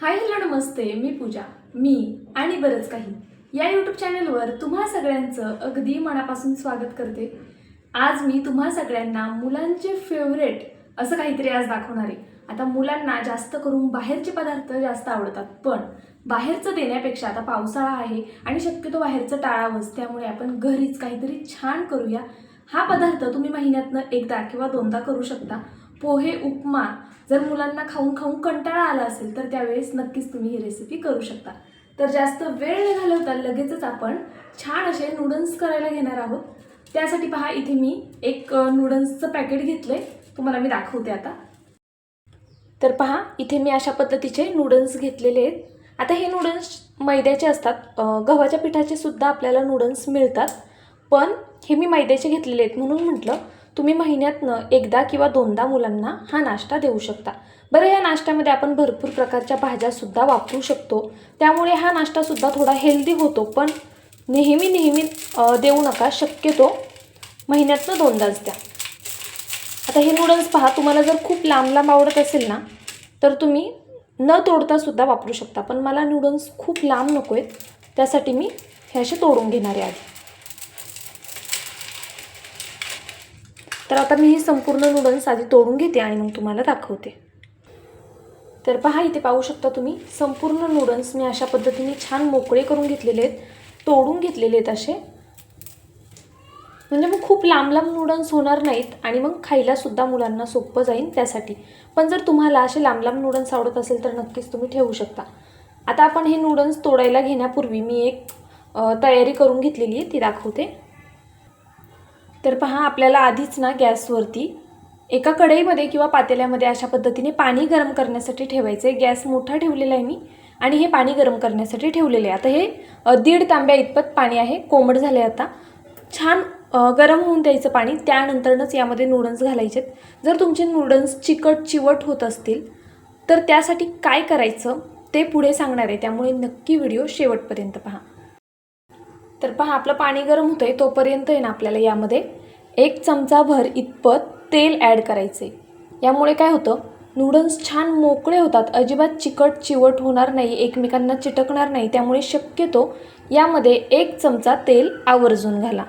Hi hello नमस्ते मी पूजा. मी आणि बरंच काही. या यूट्यूब चॅनलवर तुम्हा सगळ्यांचं अगदी मनापासून स्वागत करते. आज मी तुम्हा सगळ्यांना मुलांचे फेवरेट असं काहीतरी आज दाखवणार आहे. आता मुलांना जास्त करून बाहेरचे पदार्थ जास्त आवडतात. पण बाहेरचं देण्यापेक्षा आता पावसाळा आहे आणि शक्यतो बाहेरचं टाळावंच. त्यामुळे आपण घरीच काहीतरी छान करूया. हा पदार्थ तुम्ही महिन्यातनं एकदा किंवा दोनदा करू शकता. पोहे उपमा जर मुलांना खाऊन खाऊन कंटाळा आला असेल तर त्यावेळेस नक्कीच तुम्ही ही रेसिपी करू शकता. तर जास्त वेळ न घालवता लगेचच आपण छान असे नूडल्स करायला घेणार आहोत. त्यासाठी पहा इथे मी एक नूडल्सचं पॅकेट घेतलं आहे तुम्हाला मी दाखवते आता. तर पहा इथे मी अशा पद्धतीचे नूडल्स घेतलेले आहेत. आता हे नूडल्स मैद्याचे असतात. गव्हाच्या पिठाचे सुद्धा आपल्याला नूडल्स मिळतात. पण हे मी मैद्याचे घेतलेले आहेत म्हणून म्हटलं तुम्ही महिन्यातनं एकदा किंवा दोनदा मुलांना हा नाश्ता देऊ शकता. बरं या नाश्त्यामध्ये आपण भरपूर प्रकारच्या भाज्यासुद्धा वापरू शकतो. त्यामुळे हा नाश्तासुद्धा थोडा हेल्दी होतो पण नेहमी नेहमी देऊ नका. शक्यतो महिन्यातनं दोनदाच द्या. आता हे नूडल्स पहा तुम्हाला जर खूप लांब लांब आवडत असेल ना तर तुम्ही न तोडता सुद्धा वापरू शकता. पण मला नूडल्स खूप लांब नको आहेत त्यासाठी मी हे असे तोडून घेणार आहे. आधी तर आता मी हे संपूर्ण नूडल्स आधी तोडून घेते आणि मग तुम्हाला दाखवते. तर पहा इथे पाहू शकता तुम्ही संपूर्ण नूडल्स मी अशा पद्धतीने छान मोकळे करून घेतलेले आहेत तोडून घेतलेले आहेत असे. म्हणजे मग खूप लांब लांब नूडल्स होणार नाहीत आणि मग खायलासुद्धा मुलांना सोपं जाईल त्यासाठी. पण जर तुम्हाला असे लांब लांब नूडल्स आवडत असेल तर नक्कीच तुम्ही ठेवू शकता. आता आपण हे नूडल्स तोडायला घेण्यापूर्वी मी एक तयारी करून घेतलेली आहे ती दाखवते. तर पहा आपल्याला आधीच ना गॅसवरती एका कढईमध्ये किंवा पातेल्यामध्ये अशा पद्धतीने पाणी गरम करण्यासाठी ठेवायचं आहे गॅस मोठा ठेवलेला आहे मी आणि हे पाणी गरम करण्यासाठी ठेवलेले आहे. आता हे दीड तांब्या इतपत पाणी आहे. कोमट झाले आता. छान गरम होऊन द्यायचं पाणी. त्यानंतरच यामध्ये नूडल्स घालायचे जर तुमचे नूडल्स चिकट चिवट होत असतील तर त्यासाठी काय करायचं ते पुढे सांगणार आहे. त्यामुळे नक्की व्हिडिओ शेवटपर्यंत पहा. तर पहा आपलं पाणी गरम होतं आहे तोपर्यंत आहे ना आपल्याला यामध्ये एक चमचा भर इतपत तेल ॲड करायचे यामुळे काय होतं नूडल्स छान मोकळे होतात अजिबात चिकट चिवट होणार नाही एकमेकांना चिटकणार नाही त्यामुळे शक्यतो यामध्ये एक चमचा तेल आवर्जून घाला.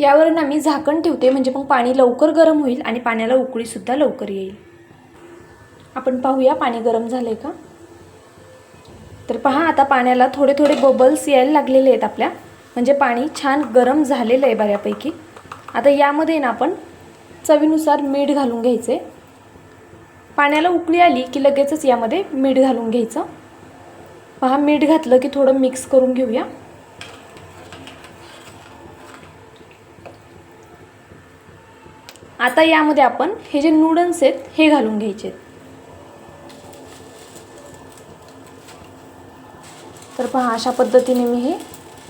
यावर ना मी झाकण ठेवते म्हणजे मग पाणी लवकर गरम होईल आणि पाण्याला उकळीसुद्धा लवकर येईल. आपण पाहूया पाणी गरम झालं आहे का? तर पहा आता पाण्याला थोडे थोडे बबल्स यायला लागलेले आहेत आपल्या. म्हणजे पाणी छान गरम झालेलं आहे बऱ्यापैकी. आता यामध्ये ना आपण चवीनुसार मीठ घालून घ्यायचे. पाण्याला उकळी आली की लगेचच यामध्ये मीठ घालून घ्यायचं. पहा मीठ घातलं की थोडं मिक्स करून घेऊया. आता यामध्ये आपण हे जे नूडल्स आहेत हे घालून घ्यायचे आहेत. पहा अशा पद्धतीने मी हे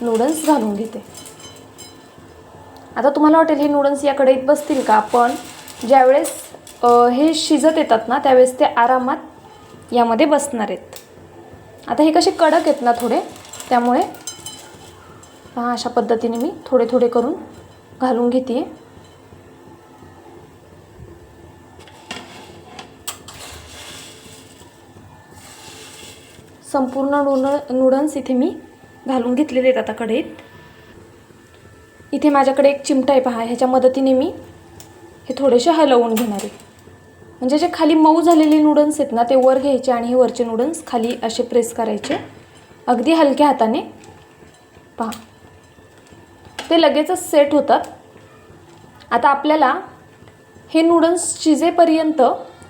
नूडल्स घालून घेते. आता तुम्हाला वाटेल हे नूडल्स या कढईत बसतील का? पण ज्यावेळेस हे शिजत येतात ना त्यावेळेस ते आरामात यामध्ये बसणार आहेत. आता हे कसे कडक आहेत ना थोडे त्यामुळे पहा अशा पद्धतीने मी थोडे थोडे करून घालून घेते संपूर्ण नूड नूडल्स इथे मी घालून घेतलेले आहेत आता कढईत. इथे माझ्याकडे एक चिमटा आहे पहा ह्याच्या मदतीने मी हे थोडेसे हलवून घेणार आहे. म्हणजे जे खाली मऊ झालेले नूडल्स आहेत ना ते वर घ्यायचे आणि हे वरचे नूडल्स खाली असे प्रेस करायचे. अगदी हलक्या हाताने. पहा. ते लगेचच सेट होतात. आता आपल्याला हे नूडल्स शिजेपर्यंत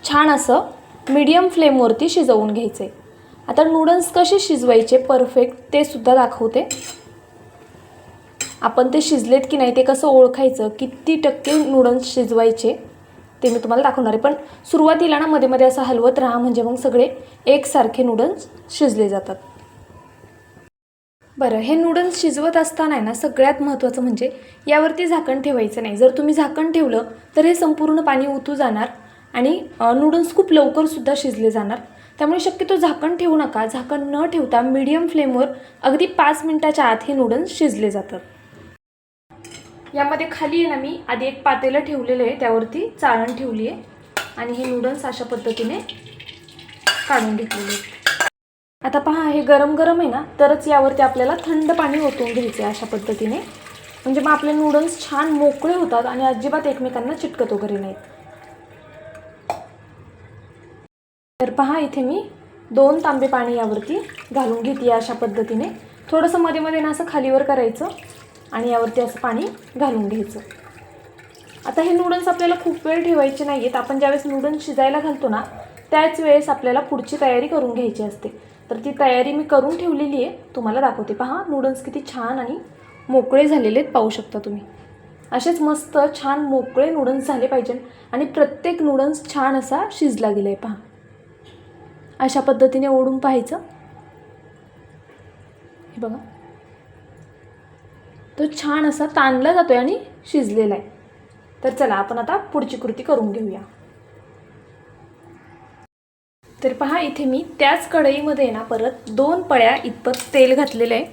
छान असं मीडियम फ्लेमवरती शिजवून घ्यायचं आहे आता नूडल्स कसे शिजवायचे? परफेक्ट ते सुद्धा दाखवते. आपण ते शिजलेत की नाही ते कसं ओळखायचं? किती टक्के नूडल्स शिजवायचे ते मी तुम्हाला दाखवणार आहे. पण सुरुवातीला ना मध्ये मध्ये असं हलवत राहा म्हणजे मग सगळे एकसारखे नूडल्स शिजले जातात. बरं हे नूडल्स शिजवत असताना आहे ना सगळ्यात महत्त्वाचं म्हणजे यावरती झाकण ठेवायचं नाही. जर तुम्ही झाकण ठेवलं तर हे संपूर्ण पाणी उतू जाणार आणि नूडल्स खूप लवकरसुद्धा शिजले जाणार. त्यामुळे शक्यतो झाकण ठेवू नका. झाकण न ठेवता मीडियम फ्लेमवर अगदी पाच मिनटाच्या आत हे नूडल्स शिजले जातात. यामध्ये खाली आहे ना मी आधी एक पातेलं ठेवलेलं आहे त्यावरती चाळण ठेवली आहे. आणि हे नूडल्स अशा पद्धतीने काढून घेतलेले आहेत. आता पहा हे गरम गरम आहे ना तरच यावरती आपल्याला थंड पाणी ओतून घ्यायचे अशा पद्धतीने. म्हणजे मग आपले नूडल्स छान मोकळे होतात आणि अजिबात एकमेकांना चिटकत वगैरे नाहीत. तर पहा इथे मी दोन तांबे पाणी यावरती घालून घेते अशा पद्धतीने. थोडंसं मध्ये मध्ये ना असं खालीवर करायचं आणि यावरती असं पाणी घालून घ्यायचं. आता हे नूडल्स आपल्याला खूप वेळ ठेवायचे नाही आहेत आपण ज्यावेळेस नूडल्स शिजायला घालतो ना त्याच वेळेस आपल्याला पुढची तयारी करून घ्यायची असते. तर ती तयारी मी करून ठेवलेली आहे. तुम्हाला दाखवते. पहा नूडल्स किती छान आणि मोकळे झालेले आहेत पाहू शकता तुम्ही. असेच मस्त छान मोकळे नूडल्स झाले पाहिजे आणि प्रत्येक नूडल्स छान असा शिजला गेला आहे पहा. अशा पद्धतीने ओढून पाहायचं. हे बघा. तो छान असा ताणला आहे आणि शिजलेला आहे. तर चला आपण आता पुढची कृती करून घेऊया. तर पहा इथे मी त्याच कढईमध्ये ना परत दोन पळ्या इतपत तेल घातलेलं आहे.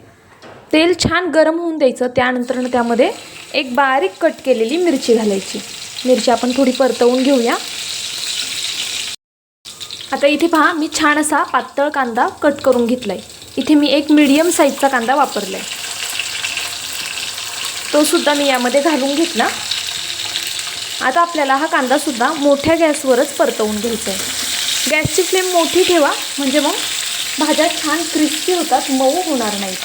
तेल छान गरम होऊन द्यायचं. त्यानंतर त्यामध्ये एक बारीक कट केलेली मिरची घालायची. मिरची आपण थोडी परतवून घेऊया. आता इथे पहा मी छान असा पातळ कांदा कट करून घेतला आहे इथे मी एक मीडियम साईजचा कांदा वापरला आहे तो सुद्धा मी यामध्ये घालून घेतला. आता आपल्याला हा कांदासुद्धा मोठ्या गॅसवरच परतवून घ्यायचा आहे गॅसची फ्लेम मोठी ठेवा म्हणजे मग भाज्या छान क्रिस्पी होतात मऊ होणार नाहीत.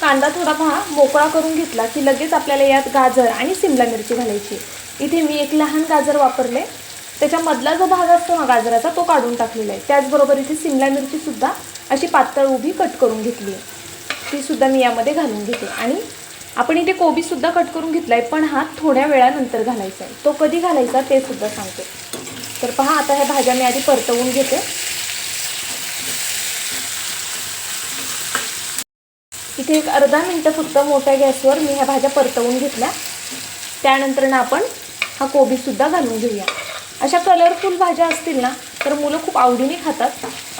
कांदा थोडा पहा मोकळा करून घेतला की लगेच आपल्याला यात गाजर आणि सिमला मिरची घालायची. इथे मी एक लहान गाजर वापरले त्याच्यामधला जो भाग असतो ना गाजराचा तो काढून टाकलेला आहे. त्याचबरोबर इथे सिमला मिरचीसुद्धा अशी पातळ उभी कट करून घेतली आहे. तीसुद्धा मी यामध्ये घालून घेते. आणि आपण इथे कोबीसुद्धा कट करून घेतला आहे पण हा थोड्या वेळानंतर घालायचा आहे. तो कधी घालायचा ते सुद्धा सांगते. तर पहा आता ह्या भाज्या मी आधी परतवून घेते. इथे एक अर्धा मिनटं फक्त मोठ्या गॅसवर मी ह्या भाज्या परतवून घेतल्या. त्यानंतर ना आपण हा कोबीसुद्धा घालून घेऊया. अशा कलरफुल भाज्या असतील ना तर मुलं खूप आवडीने खातात.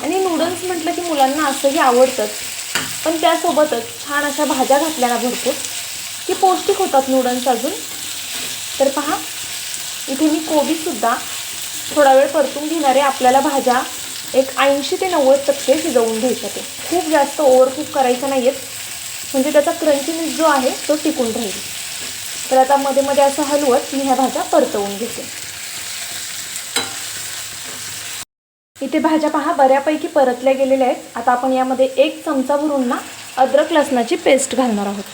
आणि नूडल्स म्हटलं की मुलांना असंही आवडतंच पण त्यासोबतच छान अशा भाज्या घातल्या ना भरपूर की पौष्टिक होतात नूडल्स अजून. तर पहा इथे मी कोबीसुद्धा थोडा वेळ परतून घेणारे आपल्याला भाज्या एक ऐंशी ते नव्वद टक्के शिजवून घ्यायच्या ते खूप जास्त ओव्हरकूक करायचं नाही आहेत म्हणजे त्याचा क्रंचीनेस जो आहे तो टिकून राहील. तर आता मध्ये मध्ये असं हलवत मी ह्या भाज्या परतवून घेते. इथे भाज्या पहा बऱ्यापैकी परतल्या गेलेल्या आहेत. आता आपण यामध्ये एक चमचा भरून ना अद्रक लसणाची पेस्ट घालणार आहोत.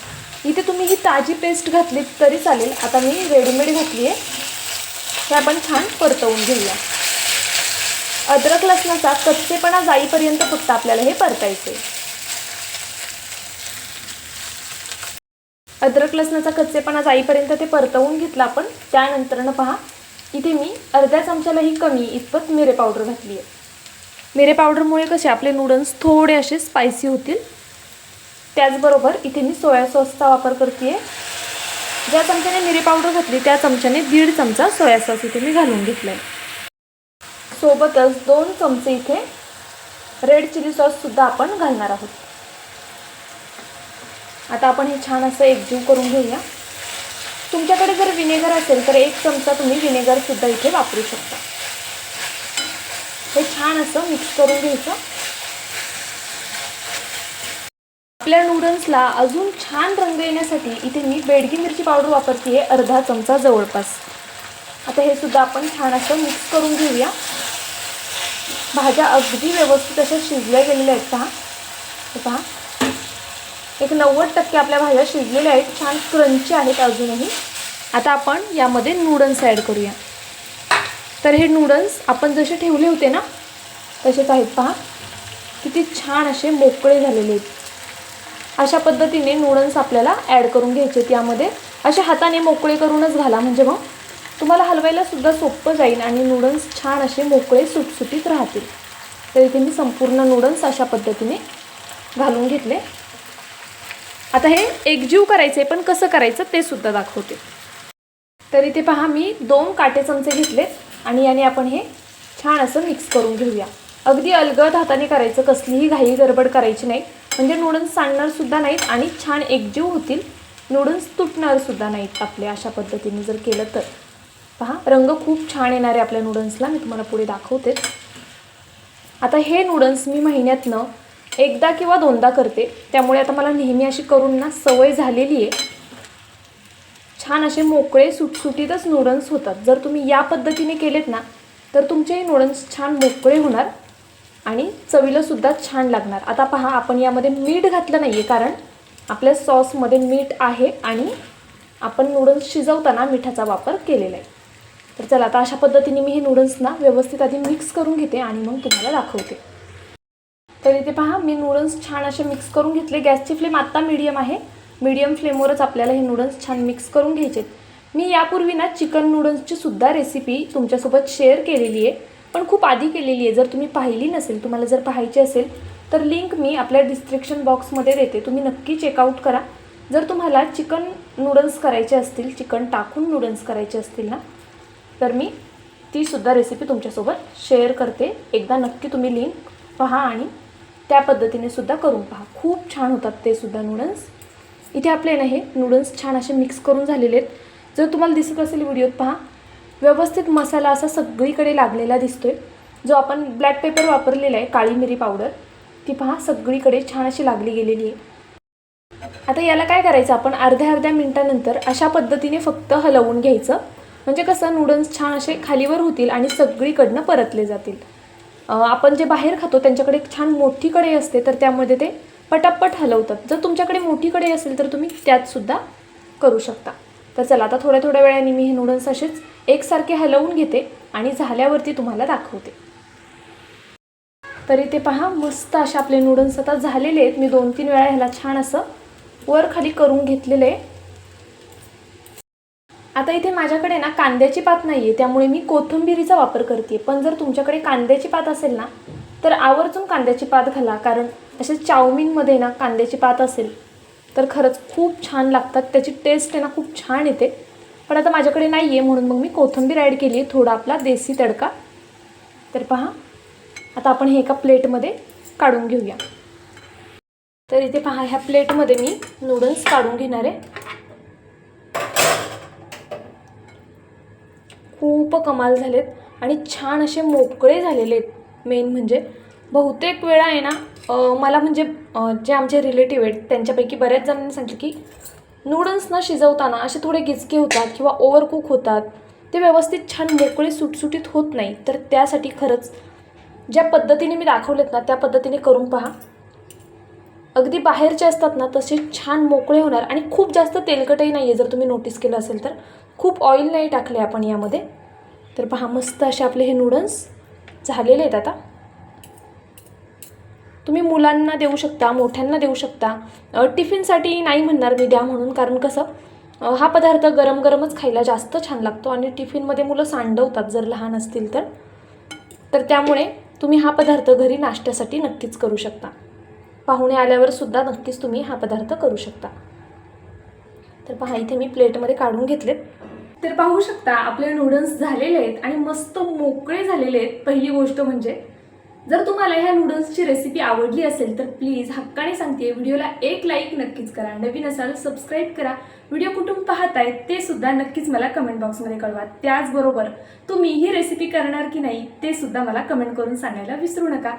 इथे तुम्ही ही ताजी पेस्ट घातली तरी चालेल. आता मी रेडीमेड घातली आहे हे आपण छान परतवून घेऊया. अद्रक लसणाचा कच्चेपणा जाईपर्यंत फक्त आपल्याला हे परतायचं आहे अद्रक लसणाचा कच्चेपणा जाईपर्यंत ते परतवून घेतलं आपण. त्यानंतरनं पहा इथे मी अर्ध्या चमच्यालाही कमी इतपत मिरे पावडर घातली आहे मिरे पावडरमुळे कसे आपले नूडल्स थोडे असे स्पायसी होतील? त्याचबरोबर इथे मी सोया सॉसचा वापर करते आहे ज्या चमच्याने मिरे पावडर घातली त्या चमच्याने दीड चमचा सोया सॉस इथे मी घालून घेतला आहे सोबतच दोन चमचे इथे रेड चिली सॉससुद्धा आपण घालणार आहोत. आता आपण हे छान असं एकजीव करून घेऊया. तुमच्याकडे जर विनेगर असेल तर एक चमचा तुम्ही विनेगरसुद्धा इथे वापरू शकता. हे छान असं मिक्स करून घ्यायचं. आपल्या नूडल्सला अजून छान रंग येण्यासाठी इथे मी बेडगी मिरची पावडर वापरते आहे अर्धा चमचा जवळपास. आता हे सुद्धा आपण छान असं मिक्स करून घेऊया. भाज्या अगदी व्यवस्थित अशा शिजल्या गेलेल्या आहेत पहा. पहा. एक नव्वद टक्के आपल्या भाज्या शिजलेल्या आहेत छान क्रंची आहेत अजूनही. आता आपण यामध्ये नूडल्स ॲड करूया. तर हे नूडल्स आपण जसे ठेवले होते ना तसेच आहेत पहा. किती छान असे मोकळे झालेले आहेत. अशा पद्धतीने नूडल्स आपल्याला ॲड करून घ्यायचे आहेत असे हाताने मोकळे करूनच घाला म्हणजे मग तुम्हाला हलवायला सुद्धा सोपं जाईल आणि नूडल्स छान असे मोकळे सुटसुटीत राहतील. तर इथे मी संपूर्ण नूडल्स अशा पद्धतीने घालून घेतले. आता हे एकजीव करायचं आहे पण कसं करायचं ते सुद्धा दाखवते. तर इथे पहा मी दोन काटे चमचे घेतलेत आणि याने आपण हे छान असं मिक्स करून घेऊया. अगदी अलगद हाताने करायचं कसलीही घाई गडबड करायची नाही. म्हणजे नूडल्स सांडणारसुद्धा नाहीत आणि छान एकजीव होतील. नूडल्स तुटणारसुद्धा नाहीत आपले अशा पद्धतीने जर केलं तर. पहा रंग खूप छान येणार आहे आपल्या नूडल्सला मी तुम्हाला पुढे दाखवतेच आता हे नूडल्स मी महिन्यातनं एकदा किंवा दोनदा करते. त्यामुळे आता मला नेहमी अशी करून ना सवय झालेली आहे. छान असे मोकळे सुटसुटीतच नूडल्स होतात. जर तुम्ही या पद्धतीने केलेत ना तर तुमचे नूडल्स छान मोकळे होणार आणि चवीलासुद्धा छान लागणार. आता पहा आपण यामध्ये मीठ घातलं नाही आहे कारण आपल्या सॉसमध्ये मीठ आहे आणि आपण नूडल्स शिजवताना मिठाचा वापर केलेला आहे. तर चला आता अशा पद्धतीने मी हे नूडल्स ना व्यवस्थित आधी मिक्स करून घेते आणि मग तुम्हाला दाखवते. तर इथे पहा मी नूडल्स छान असे मिक्स करून घेतले. गॅसची फ्लेम आत्ता मीडियम आहे. मीडियम फ्लेमवरच आपल्याला हे नूडल्स छान मिक्स करून घ्यायचे मी यापूर्वी ना चिकन नूडल्सची सुद्धा रेसिपी तुमच्यासोबत शेअर केलेली आहे. पण खूप आधी केलेली आहे. जर तुम्ही पाहिली नसेल तुम्हाला जर पाहायची असेल तर लिंक मी आपल्या डिस्क्रिप्शन बॉक्समध्ये देते. तुम्ही नक्की चेकआउट करा. जर तुम्हाला चिकन नूडल्स करायचे असतील चिकन टाकून नूडल्स करायचे असतील ना तर मी तीसुद्धा रेसिपी तुमच्यासोबत शेअर करते. एकदा नक्की तुम्ही लिंक पहा आणि त्या पद्धतीने सुद्धा करून पहा. खूप छान होतात ते सुद्धा नूडल्स इथे आपले ना हे नूडल्स छान असे मिक्स करून झालेले आहेत. जर तुम्हाला दिसत असेल व्हिडिओत पहा. व्यवस्थित मसाला असा सगळीकडे लागलेला दिसतोय. जो आपण ब्लॅक पेपर वापरलेला आहे काळी मिरी पावडर ती पहा सगळीकडे छान अशी लागली गेलेली आहे. आता याला काय करायचं? आपण अर्ध्या अर्ध्या मिनटानंतर अशा पद्धतीने फक्त हलवून घ्यायचं. म्हणजे कसं? नूडल्स छान असे खालीवर होतील आणि सगळीकडनं परतले जातील. आपण जे बाहेर खातो त्यांच्याकडे एक छान मोठी कढई असते तर त्यामध्ये ते पटापट हलवतात. जर तुमच्याकडे मोठी कढई असेल तर तुम्ही त्यातसुद्धा करू शकता. तर चला आता थोड्या थोड्या वेळाने मी हे नूडल्स असेच एकसारखे हलवून घेते आणि झाल्यावरती तुम्हाला दाखवते. तर इथे पहा मस्त असे आपले नूडल्स आता झालेले आहेत. मी दोन तीन वेळा ह्याला छान असं वर खाली करून घेतलेलं आहे. आता इथे माझ्याकडे ना कांद्याची पात नाही आहे त्यामुळे मी कोथिंबिरीचा वापर करते पण जर तुमच्याकडे कांद्याची पात असेल ना तर आवर्जून कांद्याची पात घाला कारण असे चाऊमिनमध्ये ना कांद्याची पात असेल तर खरंच खूप छान लागतात. त्याची टेस्ट आहे ना खूप छान येते. पण आता माझ्याकडे नाही आहे म्हणून मग मी कोथिंबीर ॲड केली आहे थोडा आपला देसी तडका. तर पहा आता आपण हे एका प्लेटमध्ये काढून घेऊया. तर इथे पहा ह्या प्लेटमध्ये मी नूडल्स काढून घेणार आहे. खूप कमाल झालेत आणि छान असे मोकळे झालेले आहेत. मेन म्हणजे बहुतेक वेळा आहे ना मला म्हणजे जे आमचे रिलेटिव्ह आहेत त्यांच्यापैकी बऱ्याच जणांनी सांगितलं की नूडल्स ना शिजवताना असे थोडे गिचके होतात किंवा ओव्हरकुक होतात. ते व्यवस्थित छान मोकळे सुटसुटीत होत नाही. तर त्यासाठी खरंच ज्या पद्धतीने मी दाखवलेत ना त्या पद्धतीने करून पहा. अगदी बाहेरचे असतात ना तसे छान मोकळे होणार आणि खूप जास्त तेलकटही नाही आहे जर तुम्ही नोटीस केलं असेल तर. खूप ऑइल नाही टाकले आपण यामध्ये. तर पहा मस्त असे आपले हे नूडल्स झालेले आहेत आता. तुम्ही मुलांना देऊ शकता मोठ्यांना देऊ शकता. टिफिनसाठी नाही म्हणणार मी द्या म्हणून कारण कसं हा पदार्थ गरम गरमच खायला जास्त छान लागतो आणि टिफिनमध्ये मुलं सांडवतात जर लहान असतील तर. तर त्यामुळे तुम्ही हा पदार्थ घरी नाश्त्यासाठी नक्कीच करू शकता. पाहुणे आल्यावर सुद्धा नक्कीच तुम्ही हा पदार्थ करू शकता. तर पहा इथे मी प्लेटमध्ये काढून घेतलेत. तर पाहू शकता आपले नूडल्स झालेले आहेत आणि मस्त मोकळे झालेले आहेत. पहिली गोष्ट म्हणजे जर तुम्हाला ह्या नूडल्सची रेसिपी आवडली असेल तर प्लीज हक्काने सांगते व्हिडिओला एक लाईक नक्कीच करा. नवीन असाल सबस्क्राईब करा. व्हिडिओ कुठून पाहताय ते सुद्धा नक्कीच मला कमेंट बॉक्समध्ये कळवा. त्याचबरोबर तुम्ही ही रेसिपी करणार की नाही ते सुद्धा मला कमेंट करून सांगायला विसरू नका.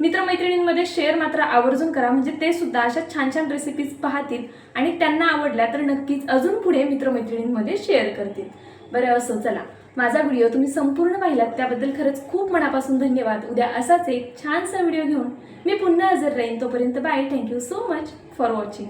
मित्रमैत्रिणींमध्ये शेअर मात्र आवर्जून करा. म्हणजे ते सुद्धा अशा छान छान रेसिपीज पाहतील आणि त्यांना आवडल्या तर नक्कीच अजून पुढे मित्रमैत्रिणींमध्ये शेअर करतील. बरं असो चला. माझा व्हिडिओ तुम्ही संपूर्ण पाहिलात त्याबद्दल खरंच खूप मनापासून धन्यवाद. उद्या असाच एक छानसा व्हिडिओ घेऊन मी पुन्हा हजर राहीन. तोपर्यंत bye thank you so much for watching